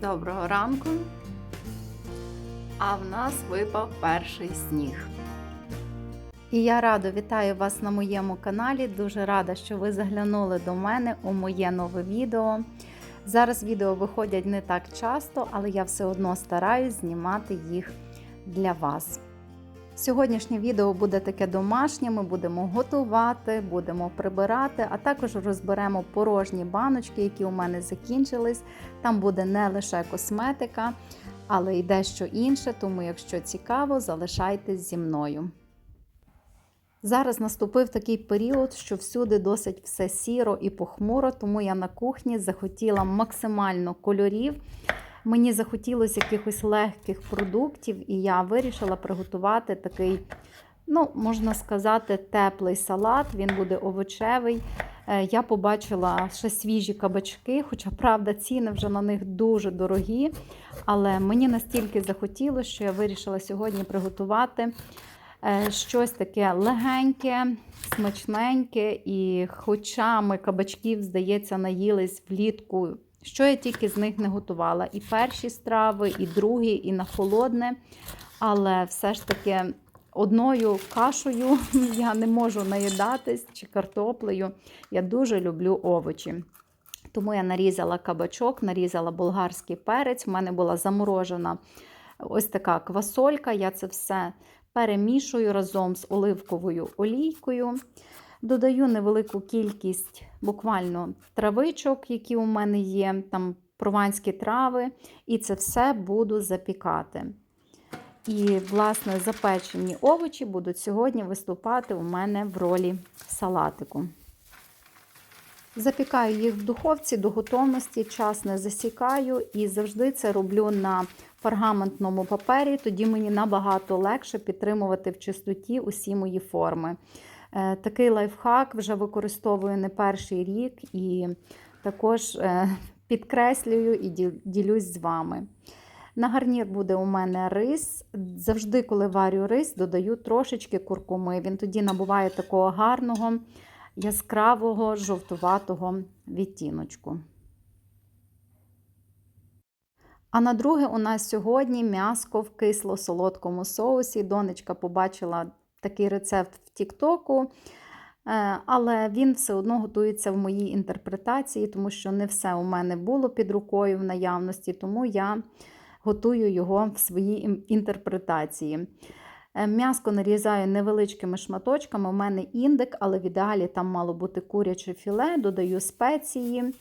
Доброго ранку. А в нас випав перший сніг. І я радо вітаю вас на моєму каналі. Дуже рада, що ви заглянули до мене у моє нове відео. Зараз відео виходять не так часто, але я все одно стараюсь знімати їх для вас. Сьогоднішнє відео буде таке домашнє. Ми будемо готувати, будемо прибирати, а також розберемо порожні баночки, які у мене закінчились. Там буде не лише косметика, але й дещо інше. Тому, якщо цікаво, залишайтесь зі мною. Зараз наступив такий період, що всюди досить все сіро і похмуро, тому я на кухні захотіла максимально кольорів. Мені захотілося якихось легких продуктів, і я вирішила приготувати такий, ну, можна сказати, теплий салат. Він буде овочевий. Е, Я побачила ще свіжі кабачки, хоча, правда, ціни вже на них дуже дорогі. Але мені настільки захотілося, що я вирішила сьогодні приготувати е, щось таке легеньке, смачненьке. І хоча ми кабачків, здається, наїлись влітку. Що я тільки з них не готувала. І перші страви, і другі, і на холодне. Але все ж таки одною кашею я не можу наїдатись чи картоплею. Я дуже люблю овочі. Тому я нарізала кабачок, нарізала болгарський перець. У мене була заморожена ось така квасолька. Я це все перемішую разом з оливковою олійкою. Додаю невелику кількість буквально травичок, які у мене є, там прованські трави, і це все буду запікати. І, власне, запечені овочі будуть сьогодні виступати у мене в ролі салатику. Запікаю їх в духовці до готовності, час не засікаю і завжди це роблю на пергаментному папері, тоді мені набагато легше підтримувати в чистоті усі мої форми. Такий лайфхак вже використовую не перший рік і також підкреслюю і ділюсь з вами. На гарнір буде у мене рис. Завжди, коли варю рис, додаю трошечки куркуми. Він тоді набуває такого гарного, яскравого, жовтуватого відтіночку. А на друге, у нас сьогодні м'яско в кисло-солодкому соусі. Донечка побачила такий рецепт в Тіктоку, але він все одно готується в моїй інтерпретації, тому що не все у мене було під рукою в наявності, тому я готую його в своїй інтерпретації. М'яско нарізаю невеличкими шматочками. У мене індик, але в ідеалі там мало бути куряче філе, додаю спеції,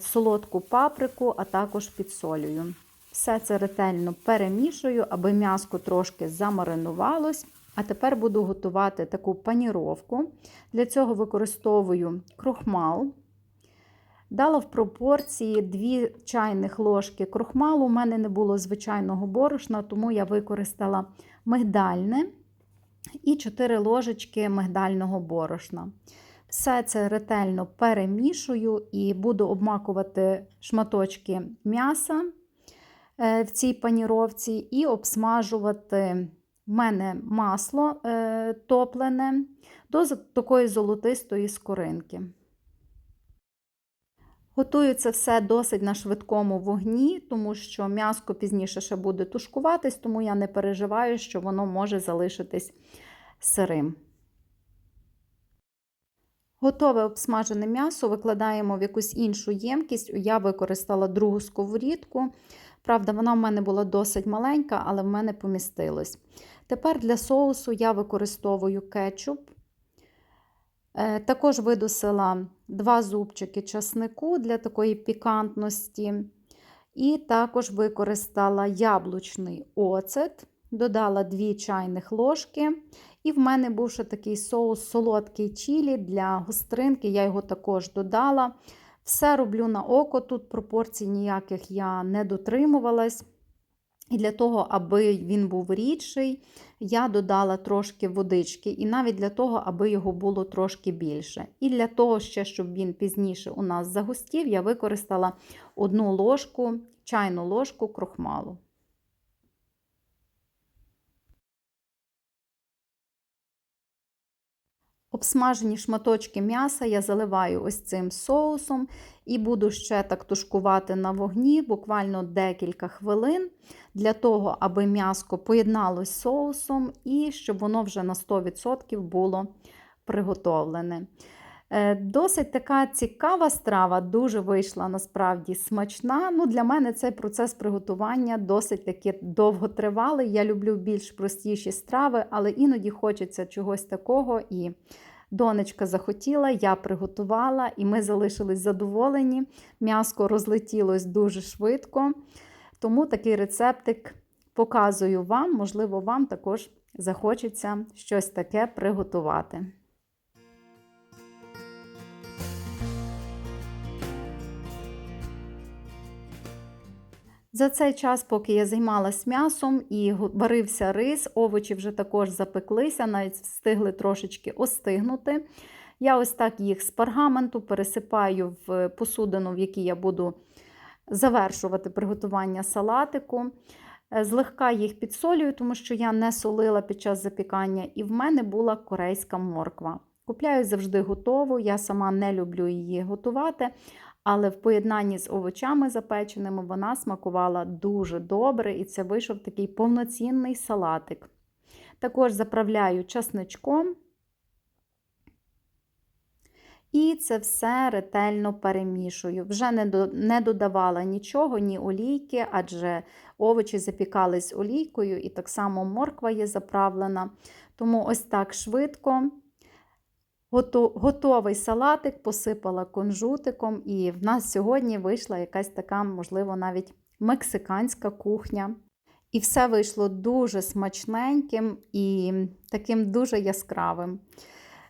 солодку паприку, а також підсолюю. Все це ретельно перемішую, аби м'яско трошки замаринувалось. А тепер буду готувати таку паніровку. Для цього використовую крохмал. Дала в пропорції 2 чайних ложки крохмалу. У мене не було звичайного борошна, тому я використала мигдальне і 4 ложечки мигдального борошна. Все це ретельно перемішую і буду обмакувати шматочки м'яса в цій паніровці і обсмажувати в мене масло е, топлене до такої золотистої скоринки. Готую це все досить на швидкому вогні, тому що м'яско пізніше ще буде тушкуватись, тому я не переживаю, що воно може залишитись сирим. Готове обсмажене м'ясо викладаємо в якусь іншу ємкість. Я використала другу сковорідку. Правда, вона в мене була досить маленька, але в мене помістилось. Тепер для соусу я використовую кетчуп. Також видусила два зубчики часнику для такої пікантності. І також використала яблучний оцет, додала 2 чайних ложки. І в мене був ще такий соус солодкий чілі для гостринки, я його також додала. Все роблю на око, тут пропорцій ніяких я не дотримувалась. І для того, аби він був рідший, я додала трошки водички, і навіть для того, аби його було трошки більше. І для того, ще, щоб він пізніше у нас загустів, я використала одну ложку, чайну ложку крохмалу. Обсмажені шматочки м'яса я заливаю ось цим соусом і буду ще так тушкувати на вогні буквально декілька хвилин для того, аби м'яско поєдналось з соусом і щоб воно вже на 100% було приготовлене. Е, Досить така цікава страва, дуже вийшла насправді смачна. Ну, Для мене цей процес приготування досить таки довготривалий. Я люблю більш простіші страви, але іноді хочеться чогось такого. І донечка захотіла, я приготувала, і ми залишились задоволені. М'яско розлетілось дуже швидко. Тому такий рецептик показую вам, можливо, вам також захочеться щось таке приготувати. За цей час, поки я займалась м'ясом і варився рис, овочі вже також запеклися, навіть встигли трошечки остигнути. Я ось так їх з пергаменту пересипаю в посудину, в якій я буду завершувати приготування салатику. Злегка їх підсолюю, тому що я не солила під час запікання, і в мене була корейська морква. Купляю завжди готову, я сама не люблю її готувати, але в поєднанні з овочами запеченими вона смакувала дуже добре, і це вийшов такий повноцінний салатик. Також заправляю часничком. І це все ретельно перемішую. Вже не додавала нічого, ні олійки, адже овочі запікались олійкою, і так само морква є заправлена. Тому ось так швидко. Готовий салатик посипала кунжутиком, і в нас сьогодні вийшла якась така, можливо, навіть мексиканська кухня. І все вийшло дуже смачненьким і таким дуже яскравим.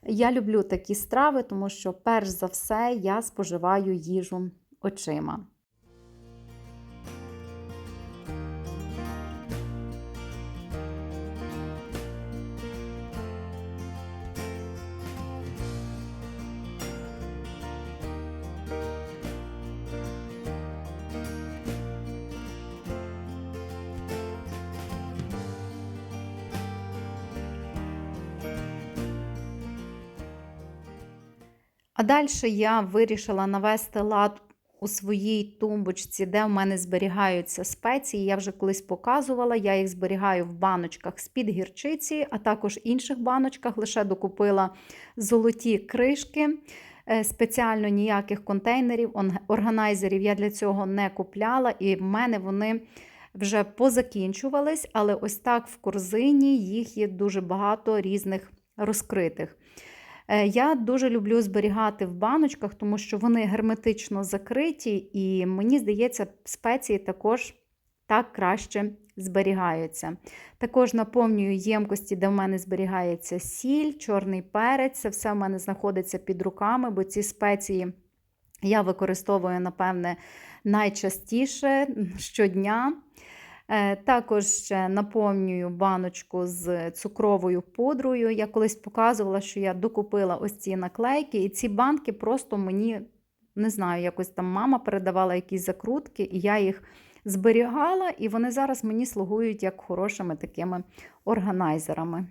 Я люблю такі страви, тому що, перш за все, я споживаю їжу очима. А далі я вирішила навести лад у своїй тумбочці, де в мене зберігаються спеції. Я вже колись показувала, я їх зберігаю в баночках з-під гірчиці, а також інших баночках. Лише докупила золоті кришки. Е, спеціально ніяких контейнерів, органайзерів я для цього не купляла, і в мене вони вже позакінчувались, але ось так в корзині їх є дуже багато різних розкритих. Е, я дуже люблю зберігати в баночках, тому що вони герметично закриті, і мені здається, спеції також так краще зберігаються. Також наповнюю ємкості, де в мене зберігається сіль, чорний перець. Це все в мене знаходиться під руками, бо ці спеції я використовую, напевне, найчастіше щодня. Е, також ще наповнюю баночку з цукровою пудрою. Я колись показувала, що я докупила ось ці наклейки, і ці банки просто мені, не знаю, якось там мама передавала якісь закрутки, і я їх зберігала, і вони зараз мені слугують як хорошими такими органайзерами.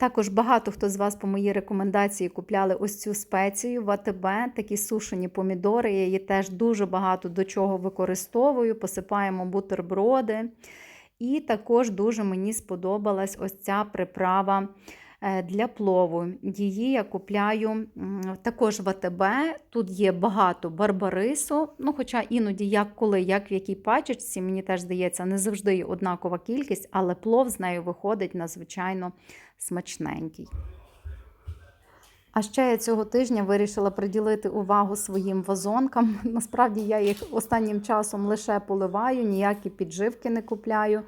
Також багато хто з вас по моїй рекомендації купляли ось цю спецію в АТБ, такі сушені помідори. Я її теж дуже багато до чого використовую, посипаємо бутерброди. І також дуже мені сподобалась ось ця приправа для плову. Її я купляю також в АТБ. Тут є багато барбарису, ну, хоча іноді, як коли, як в якій пачечці, мені теж здається, не завжди однакова кількість, але плов з нею виходить надзвичайно смачненький. А ще я цього тижня вирішила приділити увагу своїм вазонкам. Насправді я їх останнім часом лише поливаю, ніякі підживки не купляю.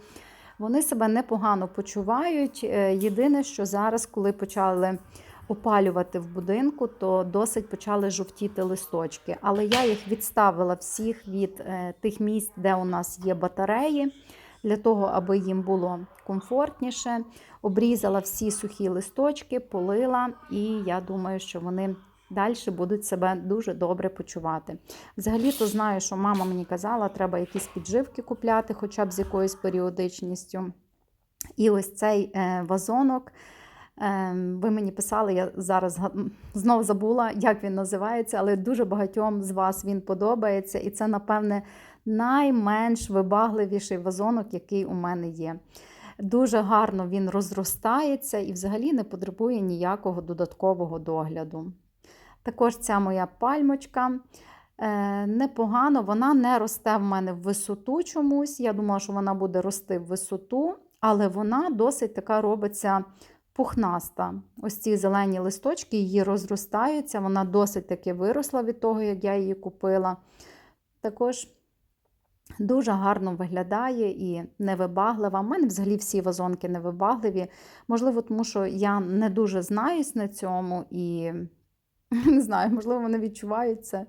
Вони себе непогано почувають. Е, єдине, що зараз, коли почали опалювати в будинку, то досить почали жовтіти листочки. Але я їх відставила всіх від е, тих місць, де у нас є батареї, для того, аби їм було комфортніше. Обрізала всі сухі листочки, полила, і я думаю, що вони далі будуть себе дуже добре почувати. Взагалі-то знаю, що мама мені казала, треба якісь підживки купляти, хоча б з якоюсь періодичністю. І ось цей е, вазонок Ем, Ви мені писали, я зараз знову забула, як він називається, але дуже багатьом з вас він подобається. І це, напевне, найменш вибагливіший вазонок, який у мене є. Дуже гарно він розростається і взагалі не потребує ніякого додаткового догляду. Також ця моя пальмочка. е, Непогано, вона не росте в мене в висоту чомусь. Я думала, що вона буде рости в висоту, але вона досить така робиться пухнаста. Ось ці зелені листочки її розростаються, вона досить таки виросла від того, як я її купила. Також дуже гарно виглядає і невибаглива. У мене взагалі всі вазонки невибагливі. Можливо, тому що я не дуже знаюсь на цьому і не знаю, можливо, вони відчувають це.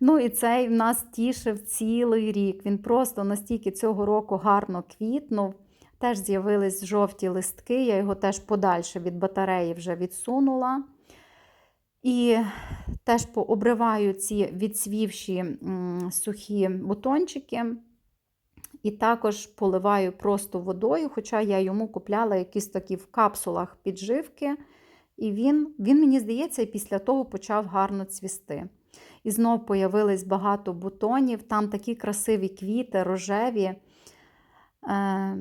Ну і цей в нас тішив цілий рік. Він просто настільки цього року гарно квітнув. Теж з'явились жовті листки, я його теж подальше від батареї вже відсунула. І теж пообриваю ці відсвівші сухі бутончики. І також поливаю просто водою, хоча я йому купляла якісь такі в капсулах підживки. І він, він мені здається, після того почав гарно цвісти. І знов появилось багато бутонів, там такі красиві квіти, рожеві. Е,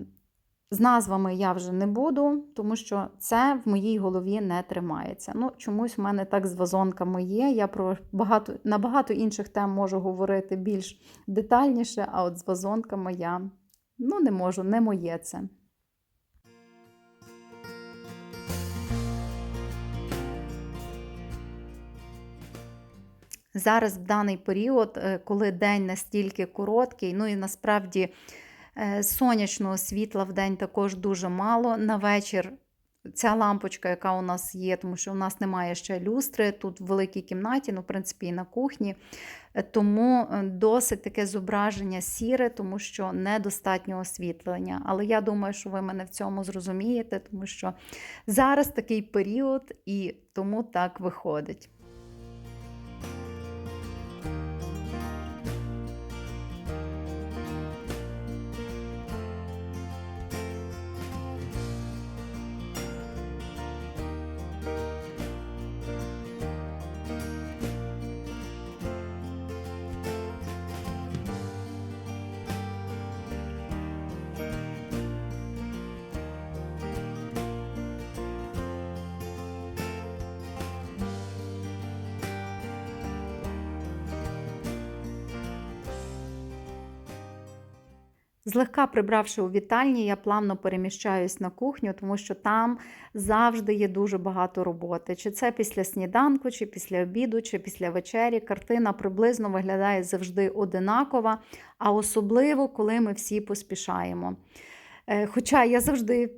з назвами я вже не буду, тому що це в моїй голові не тримається. Ну, чомусь в мене так з вазонками є. Я про багато, на багато інших тем можу говорити більш детальніше, а от з вазонками я ну, не можу, не моє це. Зараз в даний період, е, коли день настільки короткий, ну і насправді е, сонячного світла в день також дуже мало. На вечір ця лампочка, яка у нас є, тому що у нас немає ще люстри тут в великій кімнаті, ну, в принципі, і на кухні. Е, Тому досить таке зображення сіре, тому що недостатньо освітлення. Але я думаю, що ви мене в цьому зрозумієте, тому що зараз такий період і тому так виходить. Злегка прибравши у вітальні, я плавно переміщаюсь на кухню, тому що там завжди є дуже багато роботи. Чи це після сніданку, чи після обіду, чи після вечері. Картина приблизно виглядає завжди одинакова, а особливо, коли ми всі поспішаємо. Е, Хоча я завжди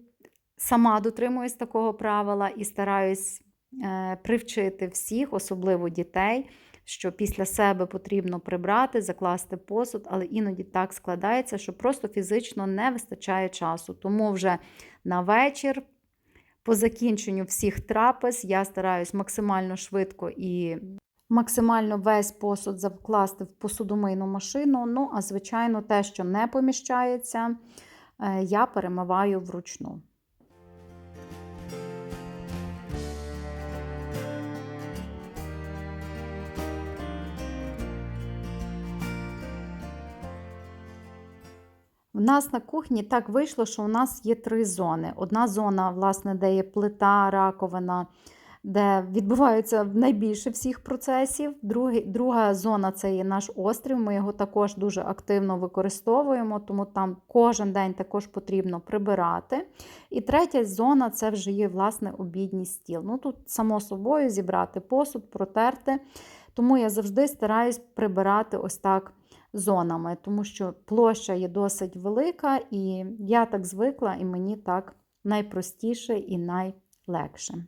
сама дотримуюсь такого правила і стараюсь е, привчити всіх, особливо дітей що після себе потрібно прибрати, закласти посуд, але іноді так складається, що просто фізично не вистачає часу. Тому вже на вечір, по закінченню всіх трапез, я стараюсь максимально швидко і максимально весь посуд закласти в посудомийну машину. Ну, а звичайно, те, що не поміщається, е, я перемиваю вручну. В нас на кухні так вийшло, що у нас є три зони. Одна зона, власне, де є плита, раковина, де відбуваються найбільше всіх процесів. Друга зона це є наш острів. Ми його також дуже активно використовуємо, тому там кожен день також потрібно прибирати. І третя зона це вже є власне обідній стіл. Ну тут, само собою, зібрати посуд, протерти. Тому я завжди стараюсь прибирати ось так зонами, тому що площа є досить велика, і я так звикла, і мені так найпростіше і найлегше.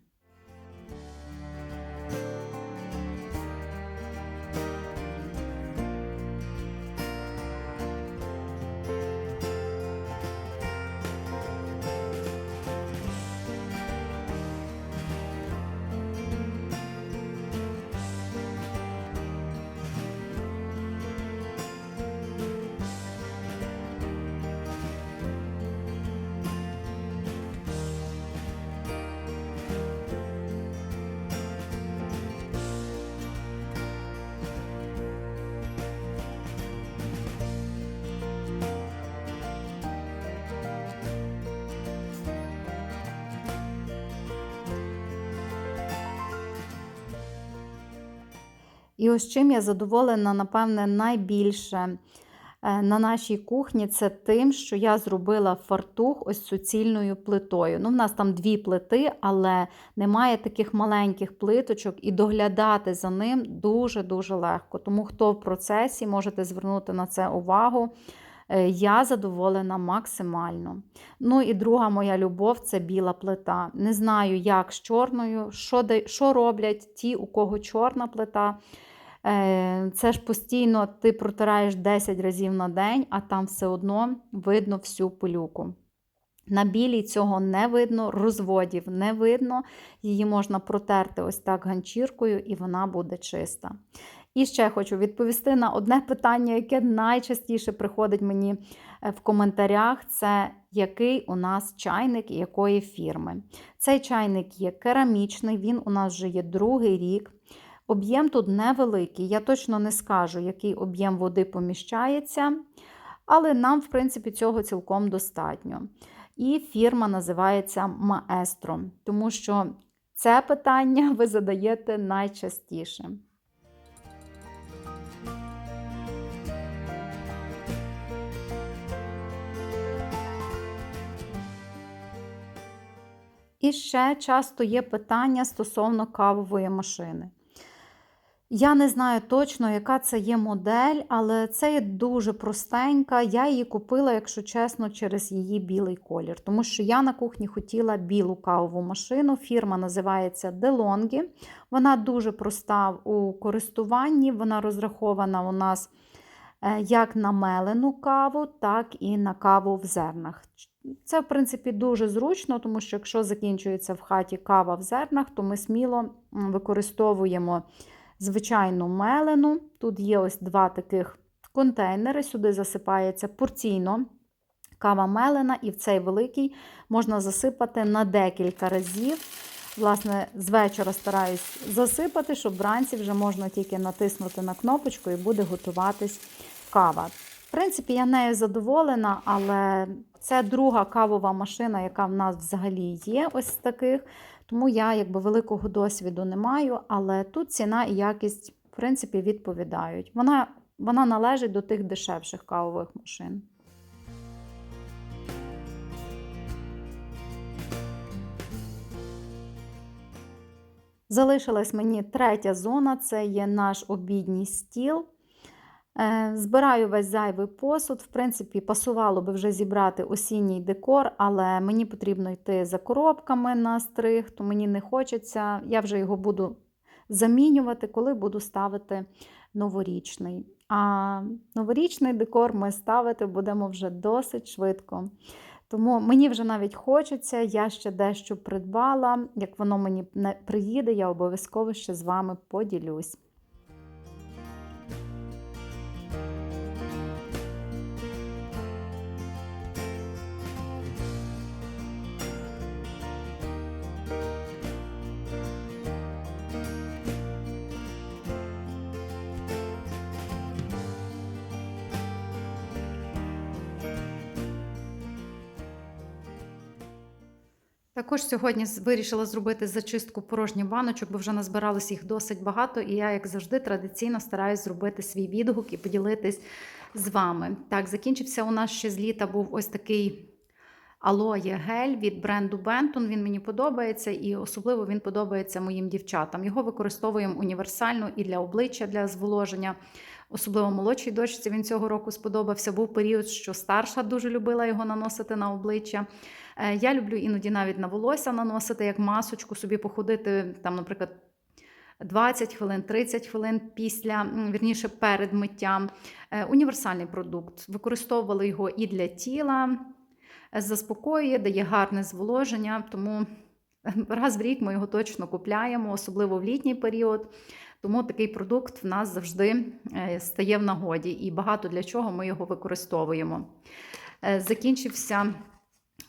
І ось чим я задоволена, напевне, найбільше е, на нашій кухні це тим, що я зробила фартух ось суцільною плитою. Ну, в нас там дві плити, але немає таких маленьких плиточок, і доглядати за ним дуже-дуже легко. Тому хто в процесі, можете звернути на це увагу. Е, Я задоволена максимально. Ну і друга моя любов це біла плита. Не знаю, як з чорною, що, що роблять ті, у кого чорна плита. Е, Це ж постійно ти протираєш 10 разів на день, а там все одно видно всю пилюку. На білій цього не видно, розводів не видно. Її можна протерти ось так ганчіркою, і вона буде чиста. І ще хочу відповісти на одне питання, яке найчастіше приходить мені е, в коментарях: це який у нас чайник і якої фірми. Цей чайник є керамічний, він у нас вже є другий рік. Об'єм тут невеликий. Я точно не скажу, який об'єм води поміщається, але нам, в принципі, цього цілком достатньо. І фірма називається Маестро, тому що це питання ви задаєте найчастіше. І ще часто є питання стосовно кавової машини. Я не знаю точно, яка це є модель, але це є дуже простенька. Я її купила, якщо чесно, через її білий колір. Тому що я на кухні хотіла білу кавову машину. Фірма називається DeLonghi. Вона дуже проста у користуванні. Вона розрахована у нас е, як на мелену каву, так і на каву в зернах. Це, в принципі, дуже зручно, тому що якщо закінчується в хаті кава в зернах, то ми сміло використовуємо звичайну мелену. Тут є ось два таких контейнери, сюди засипається порційно кава мелена, і в цей великий можна засипати на декілька разів. Власне, з вечора стараюсь засипати, щоб вранці вже можна тільки натиснути на кнопочку і буде готуватись кава. В принципі, я нею задоволена, але це друга кавова машина, яка в нас взагалі є, ось з таких. Тому я якби великого досвіду не маю, але тут ціна і якість, в принципі, відповідають. Вона, вона належить до тих дешевших кавових машин. Залишилась мені третя зона це є наш обідній стіл. Е, Збираю весь зайвий посуд. В принципі, пасувало би вже зібрати осінній декор, але мені потрібно йти за коробками на стриг, то мені не хочеться. Я вже його буду замінювати, коли буду ставити новорічний. А новорічний декор ми ставити будемо вже досить швидко. Тому мені вже навіть хочеться, я ще дещо придбала. Як воно мені приїде, я обов'язково ще з вами поділюсь. Також сьогодні вирішила зробити зачистку порожніх баночок, бо вже назбиралось їх досить багато, і я, як завжди, традиційно стараюсь зробити свій відгук і поділитись з вами. Так, закінчився у нас ще з літа був ось такий алоє гель від бренду Benton. Він мені подобається, і особливо він подобається моїм дівчатам. Його використовуємо універсально і для обличчя, для зволоження. Особливо молодшій дочці він цього року сподобався. Був період, що старша дуже любила його наносити на обличчя. Е, Я люблю іноді навіть на волосся наносити як масочку, собі походити, там, наприклад, 20 хвилин, 30 хвилин після, вірніше, перед миттям. Е, Універсальний продукт. Використовували його і для тіла, е, заспокоює, дає гарне зволоження, тому раз в рік ми його точно купляємо, особливо в літній період. Тому такий продукт в нас завжди е, стає в нагоді, і багато для чого ми його використовуємо. Е, Закінчився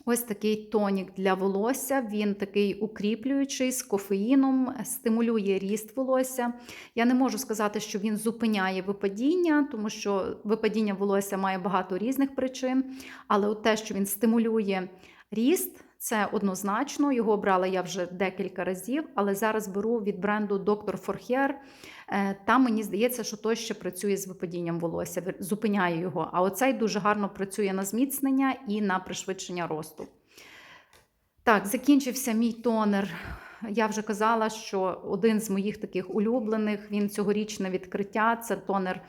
ось такий тонік для волосся. Він такий укріплюючий з кофеїном, стимулює ріст волосся. Я не можу сказати, що він зупиняє випадіння, тому що випадіння волосся має багато різних причин. Але от те, що він стимулює ріст, це однозначно. Його брала я вже декілька разів, але зараз беру від бренду Dr. Forhier. Е, Там мені здається, що той ще працює з випадінням волосся, зупиняє його. А оцей дуже гарно працює на зміцнення і на пришвидшення росту. Так, закінчився мій тонер. Я вже казала, що один з моїх таких улюблених він цьогорічне відкриття це тонер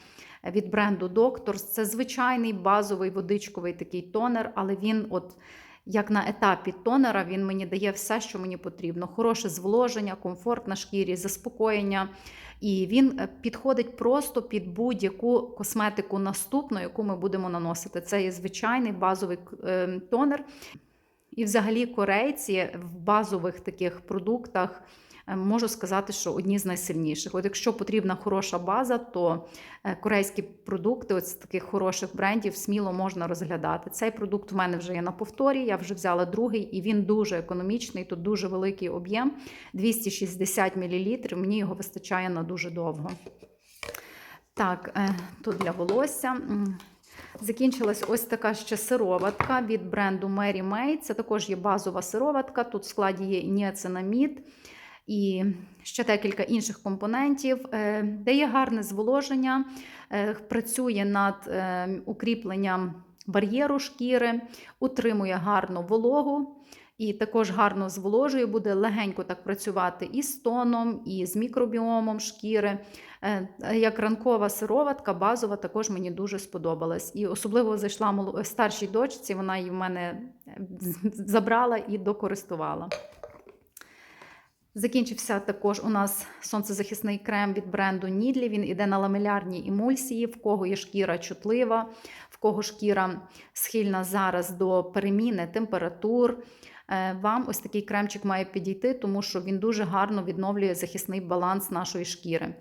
від бренду Doctors. Це звичайний базовий водичковий такий тонер, але він, от як на етапі тонера, він мені дає все, що мені потрібно. Хороше зволоження, комфорт на шкірі, заспокоєння. І він е, підходить просто під будь-яку косметику наступну, яку ми будемо наносити. Це є звичайний базовий е, тонер. І взагалі корейці в базових таких продуктах можу сказати, що одні з найсильніших. От якщо потрібна хороша база, то е, корейські продукти, з таких хороших брендів, сміло можна розглядати. Цей продукт в мене вже є на повторі. Я вже взяла другий, і він дуже економічний. Тут дуже великий об'єм 260 мл. Мені його вистачає на дуже довго. Так, е, тут для волосся. Закінчилась ось така ще сироватка від бренду Mary May. Це також є базова сироватка. Тут в складі є ніацинамід і ще декілька інших компонентів. Е, Дає гарне зволоження, е, працює над е, укріпленням бар'єру шкіри, утримує гарну вологу. І також гарно зволожує, буде легенько так працювати і з тоном, і з мікробіомом шкіри. Як ранкова сироватка, базова, також мені дуже сподобалась. І особливо зайшла старшій дочці, вона її в мене забрала і докористувала. Закінчився також у нас сонцезахисний крем від бренду Нідлі. Він іде на ламелярні емульсії, в кого є шкіра чутлива, в кого шкіра схильна зараз до переміни температур. Е, Вам ось такий кремчик має підійти, тому що він дуже гарно відновлює захисний баланс нашої шкіри.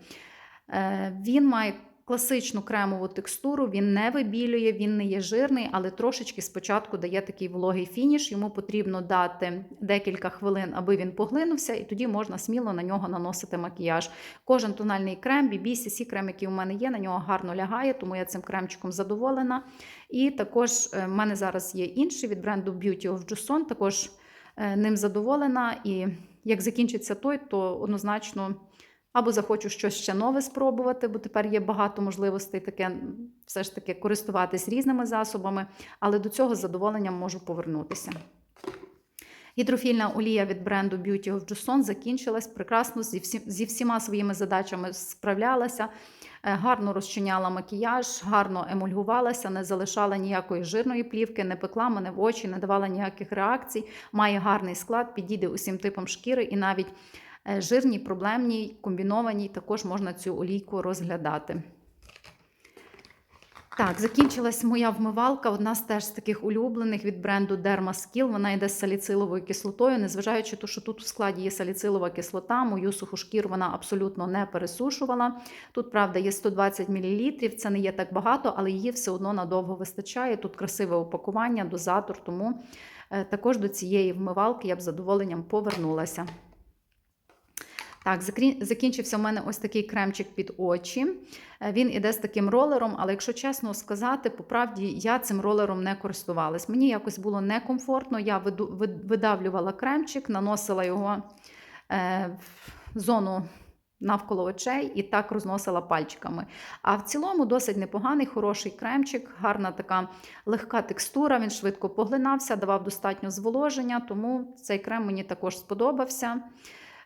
Е, Він має класичну кремову текстуру, він не вибілює, він не є жирний, але трошечки спочатку дає такий вологий фініш. Йому потрібно дати декілька хвилин, аби він поглинувся, і тоді можна сміло на нього наносити макіяж. Кожен тональний крем, BB, CC крем, який у мене є, на нього гарно лягає, тому я цим кремчиком задоволена. І також е, в мене зараз є інший від бренду Beauty of Joseon, також е, ним задоволена. І як закінчиться той, то однозначно або захочу щось ще нове спробувати, бо тепер є багато можливостей таке все ж таки користуватись різними засобами, але до цього з задоволенням можу повернутися. Гідрофільна олія від бренду Beauty of Joseon закінчилась прекрасно зі, всі, зі всіма своїми задачами справлялася, е, гарно розчиняла макіяж, гарно емульгувалася, не залишала ніякої жирної плівки, не пекла мене в очі, не давала ніяких реакцій. Має гарний склад, підійде усім типам шкіри і навіть жирній, проблемній, комбінованій також можна цю олійку розглядати. Так, закінчилась моя вмивалка. Одна з теж з таких улюблених від бренду Dermaskill. Вона йде з саліциловою кислотою, незважаючи те, що тут у складі є саліцилова кислота, мою суху шкіру вона абсолютно не пересушувала. Тут, правда, є 120 мл, це не є так багато, але її все одно надовго вистачає. Тут красиве упакування, дозатор, тому е, також до цієї вмивалки я б задоволенням повернулася. Так, закінчився у мене ось такий кремчик під очі. Е, Він іде з таким ролером, але якщо чесно сказати, по правді я цим ролером не користувалась. Мені якось було некомфортно. Я видавлювала кремчик, наносила його е, в зону навколо очей і так розносила пальчиками. А в цілому досить непоганий, хороший кремчик, гарна така легка текстура. Він швидко поглинався, давав достатньо зволоження, тому цей крем мені також сподобався.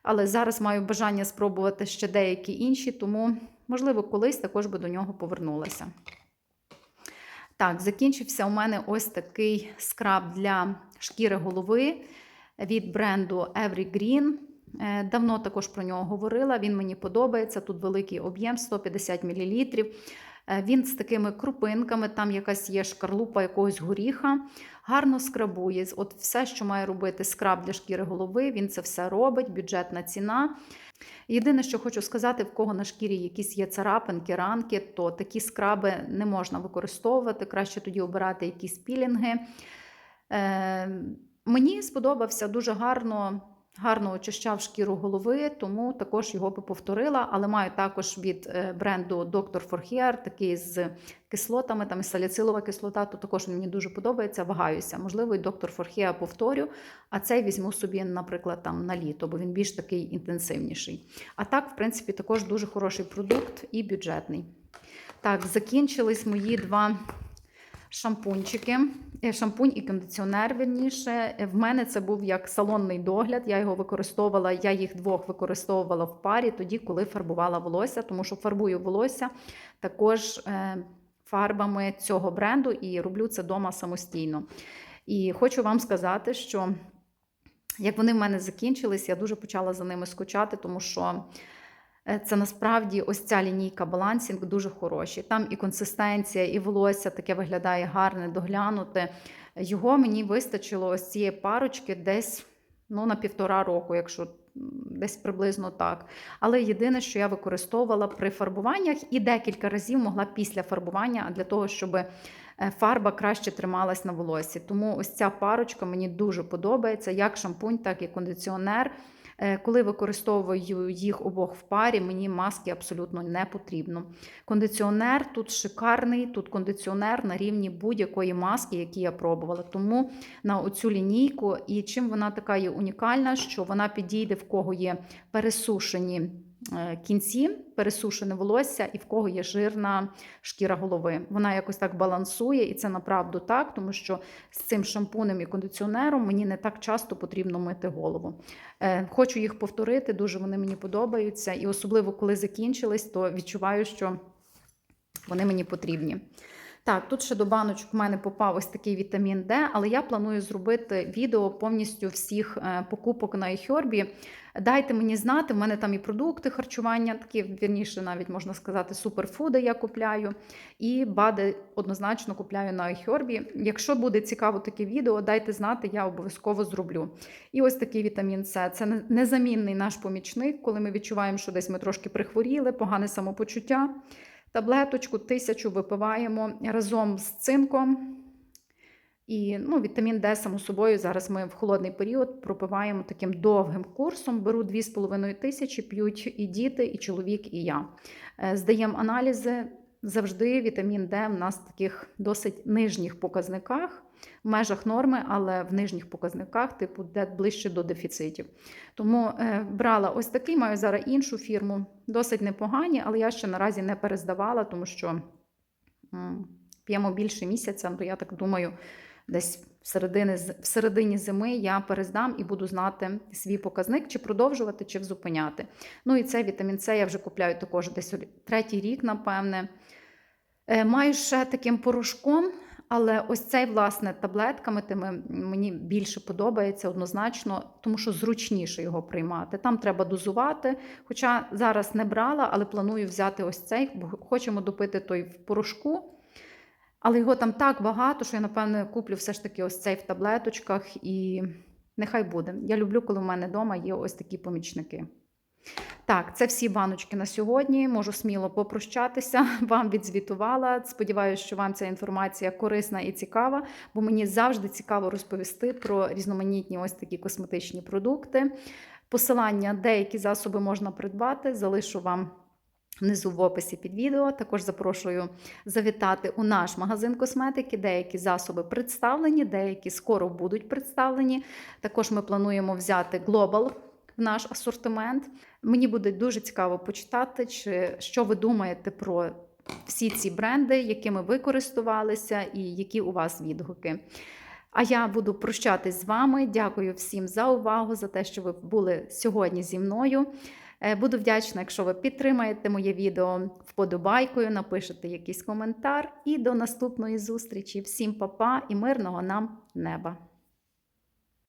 Але зараз маю бажання спробувати ще деякі інші, тому, можливо, колись також би до нього повернулася. Так, закінчився у мене ось такий скраб для шкіри голови від бренду Evergreen. Е, Давно також про нього говорила. Він мені подобається. Тут великий об'єм 150 мл. Е, Він з такими крупинками, там якась є шкарлупа якогось горіха, гарно скрабує. От все, що має робити скраб для шкіри голови, він це все робить, бюджетна ціна. Єдине, що хочу сказати, в кого на шкірі якісь є царапинки, ранки, то такі скраби не можна використовувати. Краще тоді обирати якісь пілінги. Е, мені сподобався дуже гарно. Гарно очищав шкіру голови, тому також його би повторила. Але маю також від е, бренду Dr. for Hair, такий з кислотами, там і саліцилова кислота, то також мені дуже подобається. Вагаюся. Можливо, і Dr. for Hair повторю, а цей візьму собі, наприклад, там на літо, бо він більш такий інтенсивніший. А так, в принципі, також дуже хороший продукт і бюджетний. Так, закінчились мої два шампунчики. Е, Шампунь і кондиціонер, вірніше. Е, В мене це був як салонний догляд. Я його використовувала, я їх двох використовувала в парі тоді, коли фарбувала волосся, тому що фарбую волосся також е, фарбами цього бренду і роблю це вдома самостійно. І хочу вам сказати, що як вони в мене закінчились, я дуже почала за ними скучати, тому що. Е, Це насправді ось ця лінійка балансінг дуже хороші. Там і консистенція, і волосся таке виглядає гарне, доглянуте. Його мені вистачило ось цієї парочки десь ну, на півтора року, якщо десь приблизно так. Але єдине, що я використовувала при фарбуваннях і декілька разів могла після фарбування, для того, щоб е, фарба краще трималась на волосі. Тому ось ця парочка мені дуже подобається, як шампунь, так і кондиціонер. Е, Коли використовую їх обох в парі, мені маски абсолютно не потрібно. Кондиціонер тут шикарний, тут кондиціонер на рівні будь-якої маски, які я пробувала. Тому на оцю лінійку, і чим вона така є унікальна, що вона підійде в кого є пересушені кінці, пересушене волосся, і в кого є жирна шкіра голови. Вона якось так балансує, і це направду так, тому що з цим шампунем і кондиціонером мені не так часто потрібно мити голову. Е, Хочу їх повторити, дуже вони мені подобаються. І особливо, коли закінчились, то відчуваю, що вони мені потрібні. Так, тут ще до баночок в мене попав ось такий вітамін Д, але я планую зробити відео повністю всіх е, покупок на iHerb. Дайте мені знати, в мене там і продукти харчування, такі, вірніше, навіть можна сказати, суперфуди я купляю. І БАДи однозначно купляю на iHerb. Якщо буде цікаво таке відео, дайте знати, я обов'язково зроблю. І ось такий вітамін С. Це не- незамінний наш помічник, коли ми відчуваємо, що десь ми трошки прихворіли, погане самопочуття. Таблеточку тисячу випиваємо разом з цинком. І ну, вітамін Д, само собою, зараз ми в холодний період пропиваємо таким довгим курсом. Беру 2,5 тисячі, п'ють і діти, і чоловік, і я. Е, Здаємо аналізи. Завжди вітамін Д в нас в таких досить нижніх показниках, в межах норми, але в нижніх показниках, типу, де ближче до дефіцитів. Тому е, брала ось такий, маю зараз іншу фірму, досить непогані, але я ще наразі не перездавала, тому що п'ємо більше місяця, то я так думаю, десь в середині, в середині зими я перездам і буду знати свій показник, чи продовжувати, чи зупиняти. Ну і цей вітамін С я вже купляю також десь третій рік, напевне. Е, Маю ще таким порошком, але ось цей, власне, таблетками тими мені більше подобається однозначно, тому що зручніше його приймати. Там треба дозувати. Хоча зараз не брала, але планую взяти ось цей, бо хочемо допити той в порошку. Але його там так багато, що я, напевно, куплю все ж таки ось цей в таблеточках і нехай буде. Я люблю, коли в мене вдома є ось такі помічники. Так, це всі баночки на сьогодні. Можу сміло попрощатися. Вам відзвітувала. Сподіваюся, що вам ця інформація корисна і цікава, бо мені завжди цікаво розповісти про різноманітні ось такі косметичні продукти. Посилання, деякі засоби можна придбати, залишу вам. Внизу в описі під відео також запрошую завітати у наш магазин косметики. Деякі засоби представлені, деякі скоро будуть представлені. Також ми плануємо взяти Global в наш асортимент. Мені буде дуже цікаво почитати, чи що ви думаєте про всі ці бренди, якими ви користувалися, і які у вас відгуки. А я буду прощатись з вами. Дякую всім за увагу, за те, що ви були сьогодні зі мною. Е, Буду вдячна, якщо ви підтримаєте моє відео вподобайкою, напишете якийсь коментар. І до наступної зустрічі. Всім па-па і мирного нам неба!